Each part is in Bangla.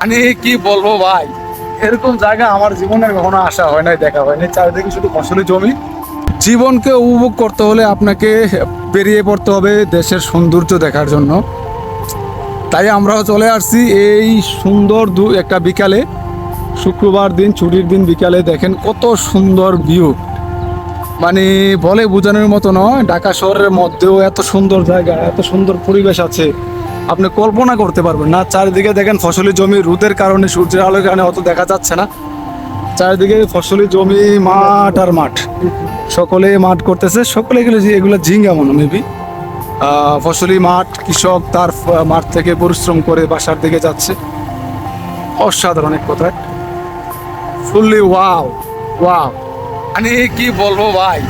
মানে কি বলব ভাই? এরকম জায়গা আমার জীবনে কখনো আসা হয় নাই, দেখা হয় নাই। চারিদিকে শুধু ফসলি জমি। জীবনকে উপভোগ করতে হলে আপনাকে বেরিয়ে পড়তে হবে দেশের সৌন্দর্য দেখার জন্য। তাই আমরাও চলে আসছি এই সুন্দর দু একটা বিকালে। শুক্রবার দিন, ছুটির দিন বিকালে দেখেন কত সুন্দর ভিউ মানে বলে বোঝানোর মতো নয়, ঢাকা শহরের মধ্যেও এত সুন্দর জায়গা, এত সুন্দর পরিবেশ আছে। আপনি কল্পনা করতে পারবেন না। চারিদিকে দেখেন ফসলি জমি, রোদের কারণে, সূর্যের আলোর কারণে অত দেখা যাচ্ছে না। চারিদিকে ফসলি জমি, মাঠ আর মাঠ। সকলে মাঠ করতেছে। সকলে এগুলো এগুলো ঝিঙ্গা মনে মেবি ফসলি মাঠ, কৃষক তার মাঠ থেকে পরিশ্রম করে বাসার দিকে যাচ্ছে। অসাধারণ এক কথায়। Fully wow wow. মানে কি বলব ভাই?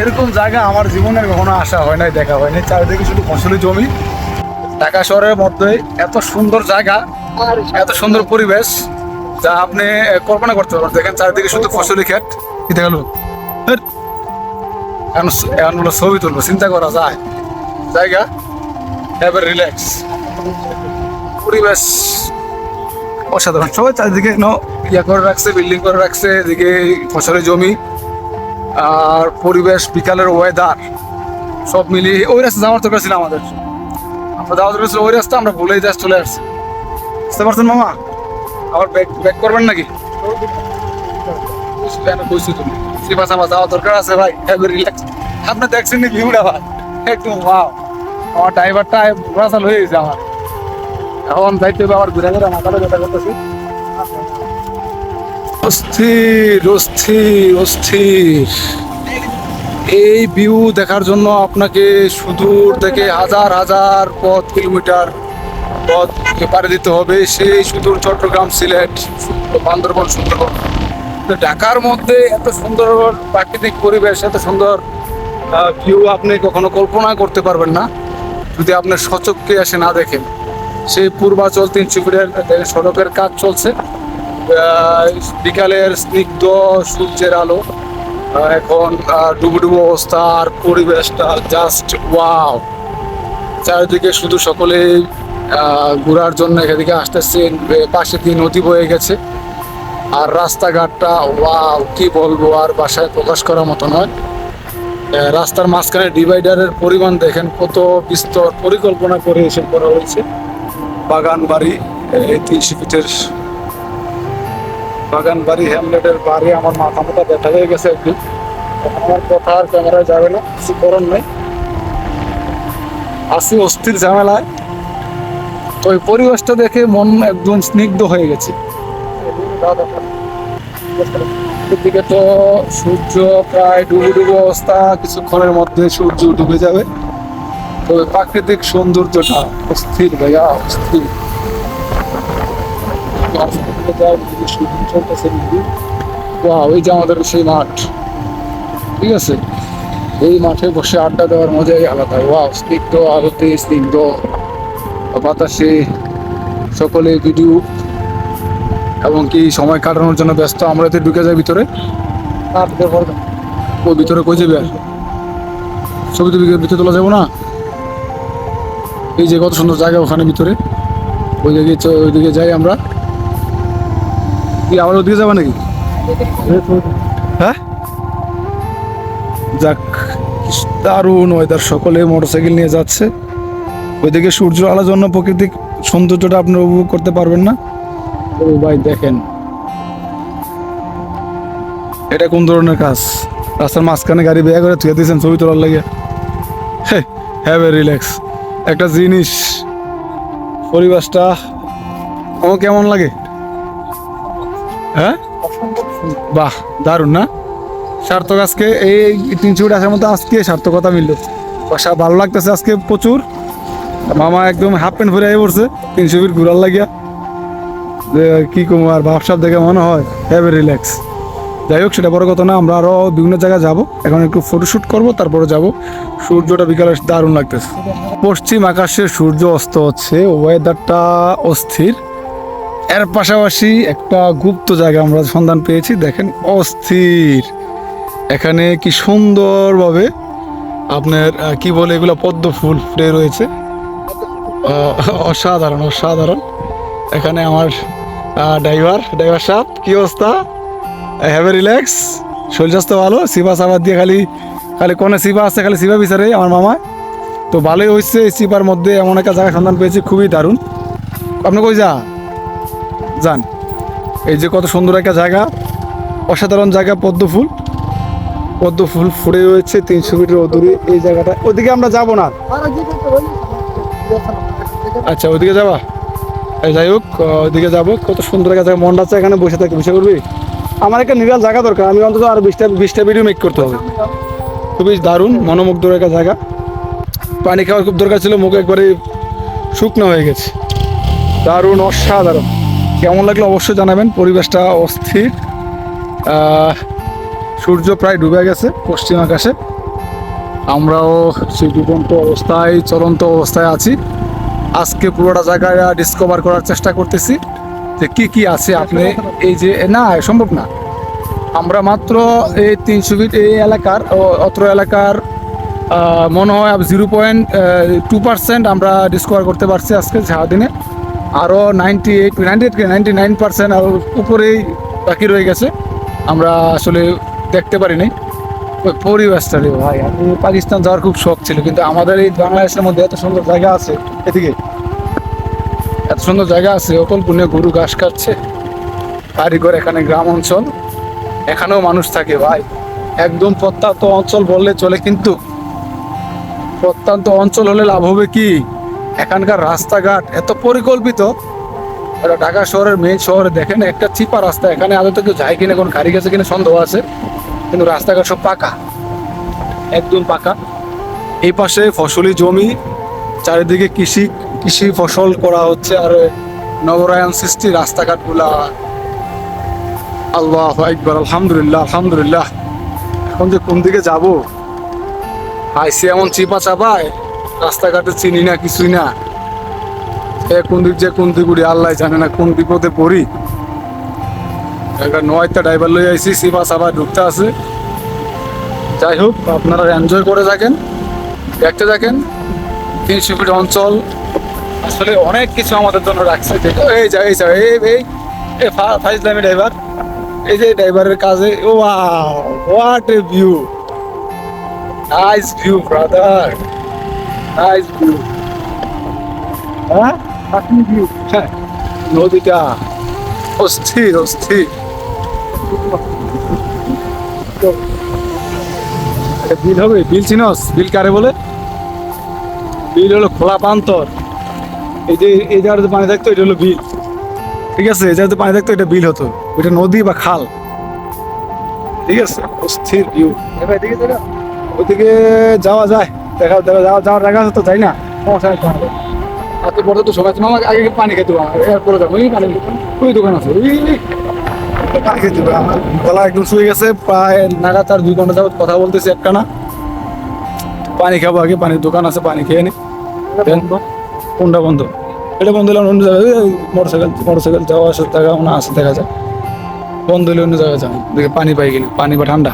এরকম জায়গা আমার জীবনে কখনো আসা হয় নাই, দেখা হয় নাই। চারিদিকে শুধু ফসলি জমি ঢাকা শহরের মধ্যে এত সুন্দর জায়গা, এত সুন্দর পরিবেশ যা আপনি কল্পনা করতে পারবেন। দেখেন চারিদিকে শুধু ফসলি কি দেখা গেল। এখন ছবি তুলবো, চিন্তা করা যায়। জায়গা এবার রিল্যাক্স পরিবেশ অসাধারণ। সবাই চারিদিকে ইয়া করে রাখছে বিল্ডিং করে রাখছে, এদিকে ফসলের জমি। আর পরিবেশ, বিকালের ওয়েদার সব মিলিয়ে, ওই রাস্তা যাওয়ার দরকার ছিল আমাদের। যাওয়ার দরকার ওই রাস্তা আমরা ভুলেই যাস চলে আসছি। বুঝতে পারছেন মামা? আবার ব্যাক ব্যাক করবেন নাকি? কইছি তুমি। শ্রীপাস আমার যাওয়ার দরকার আছে ভাই। এবার রিল্যাক্স আপনি দেখছেন নি ভিউটা ভাই? একদম ওয়াও আমার ড্রাইভারটা রাসাল হয়ে গেছে আমার। এখন যাইতে হবে আবার ঘুরে ঘুরে মাথাটা ব্যথা করতেছি। অস্থির অস্থির অস্থির। এই ভিউ দেখার জন্য আপনাকে সুদূর থেকে হাজার হাজার পথ কিলোমিটার পথ পাড়ি দিতে হবে। সেই সুদূর চট্টগ্রাম সিলেট বান্দরবন, সুন্দরবন। তো ঢাকার মধ্যে এত সুন্দর প্রাকৃতিক পরিবেশ, এত সুন্দর ভিউ আপনি কখনো কল্পনা করতে পারবেন না। যদি আপনার সচককে এসে না দেখেন, সেই পূর্বাচল তিনশো ফিটের সড়কের কাজ চলছে। বিকালের স্নিগ্ধ সূর্যের আলো। এখন আহ, ডুবু ডুবু অবস্থা আর পরিবেশটা জাস্ট ওয়াও চারিদিকে শুধু সকলেই ঘোরার জন্য এদিকে আসতেছে পাশে দিয়ে নদী বয়ে গেছে। আর রাস্তাঘাটটা ওয়াও কি বলব আর বাসায় প্রকাশ করার মতো নয়। রাস্তার মাঝখানে ডিভাইডারের পরিমাণ দেখেন কত বিস্তর পরিকল্পনা করে এসে করা হয়েছে। বাগান বাড়ি এই তিনশো ফিটের বাগান বাড়ি হ্যামলেটের বাড়ি আমার মাথা মাথা ব্যথা হয়ে গেছে একদিন। আমার কথা আর ক্যামেরায় যাবে না, কিছু করার নাই। আসি অস্থির ঝামেলায়। তো ওই পরিবেশটা দেখে মন একদম স্নিগ্ধ হয়ে গেছে। দিকে তো সূর্য প্রায় ডুবু ডুবু অবস্থা কিছুক্ষণের মধ্যে সূর্য ডুবে যাবে। তো প্রাকৃতিক সৌন্দর্যটা অস্থির ভাইয়া, অস্থির। চলতেছে ওয়াও, এই যে আমাদের সেই মাঠ। ঠিক আছে? এই মাঠে বসে আড্ডা দেওয়ার মজাই আলাদা। ওয়াও, স্নিগ্ধ আলোতে স্নিগ্ধ বাতাসে সকলে ভিডিও এবং কি সময় কাটানোর জন্য ব্যস্ত? আমরা ঢুকে যাই ভিতরে। ও, ভিতরে কই যাবে? আর ছবি তো ভিতরে তোলা যাব না? এই যে কত সুন্দর জায়গা ওখানে ভিতরে। ওই দিকে চ- ওই যাই আমরা। কি, আবার ওদিকে যাবে নাকি? হ্যাঁ? যাক, দারুণ ওয়েদার সকলে মোটরসাইকেল নিয়ে যাচ্ছে। ওইদিকে সূর্য আলোর জন্য প্রাকৃতিক সৌন্দর্যটা আপনি উপভোগ করতে পারবেন না। ও ভাই, দেখেন। এটা কোন ধরনের কাজ? রাস্তার মাঝখানে গাড়ি বেয়া করে থুয়ে দিয়েছেন ছবি তোলার লাগে। হ্যাভ এ রিল্যাক্স একটা জিনিস, পরিবেশটা, আমার কেমন লাগে? হ্যাঁ? বাহ, দারুণ না? সার্থক আজকে এই তিনশো ফুট আসার মধ্যে আজকে সার্থকতা মিলল। বাসা ভালো লাগতেছে আজকে প্রচুর। মামা একদম হাফ প্যান্ট ফিরে পড়ছে তিনশো ফিট ঘুরার লাগিয়া। যে কি কম আর ভাবসাব দেখে মনে হয় হ্যাভ রিল্যাক্স যাই হোক, সেটা বড় কথা না, আমরা আরও বিভিন্ন জায়গায় যাব। এখন একটু ফটোশ্যুট করব, তারপরে যাব। সূর্যটা বিকালে দারুণ লাগতেছে। পশ্চিম আকাশে সূর্য অস্ত হচ্ছে ওয়েদারটা অস্থির। এর পাশাপাশি একটা গুপ্ত জায়গা আমরা সন্ধান পেয়েছি, দেখেন অস্থির। এখানে কি সুন্দরভাবে আপনার কি বলে এগুলো, পদ্ম ফুল ফুটে রয়েছে। অসাধারণ অসাধারণ। এখানে আমার ড্রাইভার ড্রাইভার সাহেব, কি অবস্থা? হ্যাভ এ রিল্যাক্স শরীর স্বাস্থ্য ভালো, সিবা সাবার দিয়ে খালি খালি কোনে সিবা আছে, খালি সিবা বিচারে আমার মামা। তো ভালোই হয়েছে এই সিবার মধ্যে, এমন একটা জায়গা সন্ধান পেয়েছি, খুবই দারুণ। আপনি কই যা যান। এই যে কত সুন্দর একটা জায়গা। অসাধারণ জায়গা, পদ্ম ফুল। পদ্ম ফুল ফুটে রয়েছে তিনশো মিটার দূরে। এই জায়গাটা ওদিকে আমরা যাব না। আচ্ছা ওদিকে যাবা? যাই হোক ওদিকে যাব। কত সুন্দর একটা জায়গা। মন আছে এখানে বসে থাকতে। বসে করবি আমার একটা নিরাল জায়গা দরকার। আমি অন্তত আর বিশটা বিশটা ভিডিও মেক করতে হবে। খুবই দারুণ মনোমুগ্ধর একটা জায়গা। পানি খাওয়ার খুব দরকার ছিল। মুখ একবারে শুকনো হয়ে গেছে। দারুণ, অসাধারণ। কেমন লাগল অবশ্যই জানাবেন। পরিবেশটা অস্থির। সূর্য প্রায় ডুবে গেছে পশ্চিম আকাশে। আমরাও সেই ডুবন্ত অবস্থায়, চলন্ত অবস্থায় আছি। আজকে পুরোটা জায়গায় ডিসকভার করার চেষ্টা করতেছি যে কি কি আছে আপনি এই যে, না, সম্ভব না। আমরা মাত্র এই তিনশো ফিট এই এলাকার অত্র এলাকার মনে হয় জিরো পয়েন্ট টু পার্সেন্ট আমরা ডিসকভার করতে পারছি আজকে সারাদিনে। আরও ninety eight ninety eight ninety nine percent আর উপরেই বাকি রয়ে গেছে। আমরা আসলে দেখতে পারিনি ওই পরিবেশটা রে ভাই আমি পাকিস্তান যাওয়ার খুব শখ ছিল, কিন্তু আমাদের এই বাংলাদেশের মধ্যে এত সুন্দর জায়গা আছে এদিকে। এত সুন্দর জায়গা আছে অকল পুণ্যে গরু ঘাস কাটছে কারিগর এখানে গ্রাম অঞ্চল। এখানেও মানুষ থাকে ভাই। একদম প্রত্যন্ত অঞ্চল বললে চলে, কিন্তু প্রত্যন্ত অঞ্চল হলে লাভ হবে কি? এখানকার রাস্তাঘাট এত পরিকল্পিত। ঢাকা শহরের মেন শহরে দেখেন, একটা চিপা রাস্তা, এখানে আদৌ কেউ যায় কিনা, কোন গাড়ি গেছে কিনা সন্দেহ আছে, কিন্তু রাস্তাঘাট সব পাকা, একদম পাকা। এই পাশে ফসলি জমি, চারিদিকে কৃষি কৃষি ফসল করা হচ্ছে, আর নবরায়ন সৃষ্টি রাস্তাঘাটগুলা। আল্লাহ একবার আলহামদুলিল্লাহ আলহামদুলিল্লাহ। এখন যে কোন দিকে যাব? আইসি এমন চিপা চাপায় রাস্তাঘাটে চিনি না, কিছুই না। এ কোন দিক যে কোন দিক উড়ি, আল্লাহ জানে না কোন বিপদে পড়ি। একটা নয়টা ড্রাইভার লই আইসি চিপা চাপা ঢুকতে আছে। যাই হোক, আপনারা এনজয় করে থাকেন, দেখতে থাকেন। তিনশো ফিট অঞ্চল। আসলে অনেক কিছু আমাদের জন্য রাখছে এই যা এই যা, এই এই এই ফাইজলামি ড্রাইভার এই যে ড্রাইভারের কাজে ও what a view nice view brother হ্যাঁ ভিউ হ্যাঁ নদীটা অস্থির অস্থির বিল হবে? বিল চিনস? বিল কারে বলে? বিল হলো খোলা পান্তর। এই যে এই জায়গাটাতে পানি থাকতো এটা হলো বিল। ঠিক আছে? এই জায়গাতে পানি থাকতো এটা বিল হতো। এটা নদী বা খাল। ঠিক আছে? অস্থির ভিউ ওদিকে যাওয়া যায়। দেখা দেখা যাওয়া যাওয়ার জায়গা আছে তো তাই না? সমস্যা নেই তোমার। এত বড় তো সবাই মামা আগে পানি খেতে আমার এরপরে যাব। ওই পানি ওই দোকান আছে। ওই পানি খেতে আমার গলা একদম শুয়ে গেছে। প্রায় নাগাদ তার দুই ঘণ্টা যাবত কথা বলতেছি একটা না পানি খাব আগে। পানির দোকান আছে পানি খেয়ে নি। কোনটা বন্ধ? এটা বন্ধ হলে অন্য জায়গায় মোটর সাইকেল মোটর সাইকেল যাওয়া আসার জায়গা মনে আছে দেখা যায়। বন্ধ হলে অন্য জায়গায় যাও দেখে পানি পাই কিনা। পানি বা ঠান্ডা।